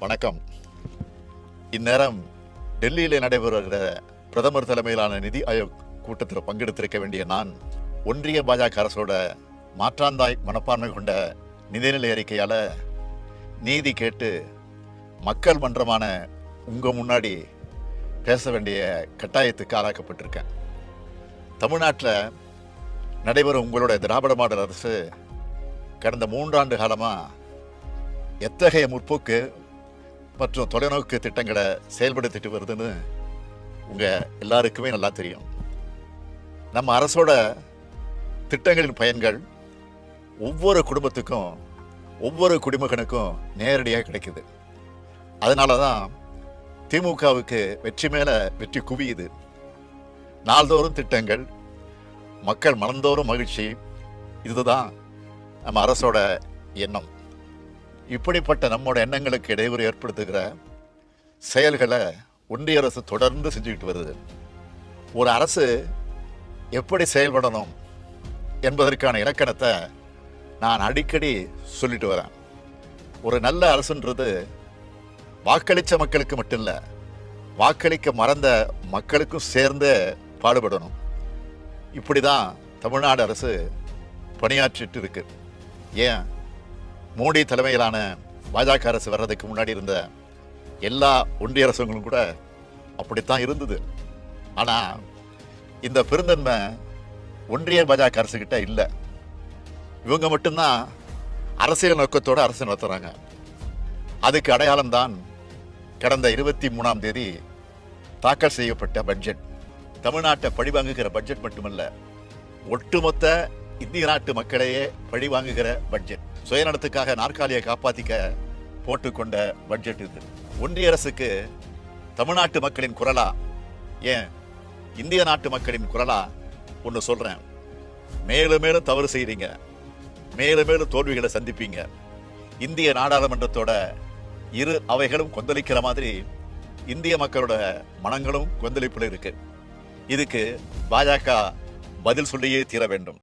வணக்கம். இந்நேரம் டெல்லியில் நடைபெறுகிற பிரதமர் தலைமையிலான நிதி ஆயோக் கூட்டத்தில் பங்கெடுத்திருக்க வேண்டிய நான் ஒன்றிய பாஜக அரசோட மாற்றாந்தாய் மனப்பான்மை கொண்ட நிதிநிலை அறிக்கையால் நீதி கேட்டு மக்கள் மன்றமான உங்கள் முன்னாடி பேச வேண்டிய கட்டாயத்துக்கு ஆளாக்கப்பட்டிருக்கேன். தமிழ்நாட்டில் நடைபெறும் உங்களோட திராவிட மாடல் அரசு கடந்த மூன்றாண்டு காலமாக எத்தகைய முற்போக்கு மற்றும் தொலைநோக்கு திட்டங்களை செயல்படுத்திட்டு வருதுன்னு உங்கள் எல்லாருக்குமே நல்லா தெரியும். நம்ம அரசோட திட்டங்களின் பயன்கள் ஒவ்வொரு குடும்பத்துக்கும் ஒவ்வொரு குடிமகனுக்கும் நேரடியாக கிடைக்குது. அதனால தான் திமுகவுக்கு வெற்றி மேலே வெற்றி குவியுது. நாள்தோறும் திட்டங்கள் மக்கள் மனந்தோறும் மகிழ்ச்சி இதுதான் நம்ம அரசோட எண்ணம். இப்படிப்பட்ட நம்மோட எண்ணங்களுக்கு இடையூறு ஏற்படுத்துகிற செயல்களை ஒன்றிய அரசு தொடர்ந்து செஞ்சுக்கிட்டு வருது. ஒரு அரசு எப்படி செயல்படணும் என்பதற்கான இலக்கணத்தை நான் அடிக்கடி சொல்லிட்டு வரேன். ஒரு நல்ல அரசுன்றது வாக்களித்த மக்களுக்கு மட்டும் இல்லை வாக்களிக்க மறந்த மக்களுக்கும் சேர்ந்து பாடுபடணும். இப்படி தான் தமிழ்நாடு அரசு பணியாற்றிட்டு இருக்கு. ஏன்? மோடி தலைமையிலான பாஜக அரசு வர்றதுக்கு முன்னாடி இருந்த எல்லா ஒன்றிய அரசுகளும் கூட அப்படித்தான் இருந்தது. ஆனால் இந்த பெருந்தன்மை ஒன்றிய பாஜக அரசுக்கிட்ட இல்லை. இவங்க மட்டும்தான் அரசியல் நோக்கத்தோடு அரசு நடத்துகிறாங்க அதுக்கு அடையாளம்தான் கடந்த இருபத்தி மூணாம் தேதி தாக்கல் செய்யப்பட்ட பட்ஜெட். தமிழ்நாட்டை பழிவாங்குகிற பட்ஜெட் மட்டுமல்ல ஒட்டுமொத்த இந்திய நாட்டு மக்களையே பழிவாங்குகிற பட்ஜெட். சுயநலத்துக்காக நாற்காலியை காப்பாத்திக்க போட்டுக்கொண்ட பட்ஜெட் இது. ஒன்றிய அரசுக்கு தமிழ்நாட்டு மக்களின் குரலா? ஏன் இந்திய நாட்டு மக்களின் குரலா? ஒன்று சொல்றேன். மேலும் மேலும் தவறு செய்கிறீங்க மேலும் மேலும் தோல்விகளை சந்திப்பீங்க. இந்திய நாடாளுமன்றத்தோட இரு அவைகளும் கொந்தளிக்கிற மாதிரி இந்திய மக்களோட மனங்களும் கொந்தளிப்பில் இருக்கு. இதுக்கு பாஜக பதில் சொல்லியே தீர வேண்டும்.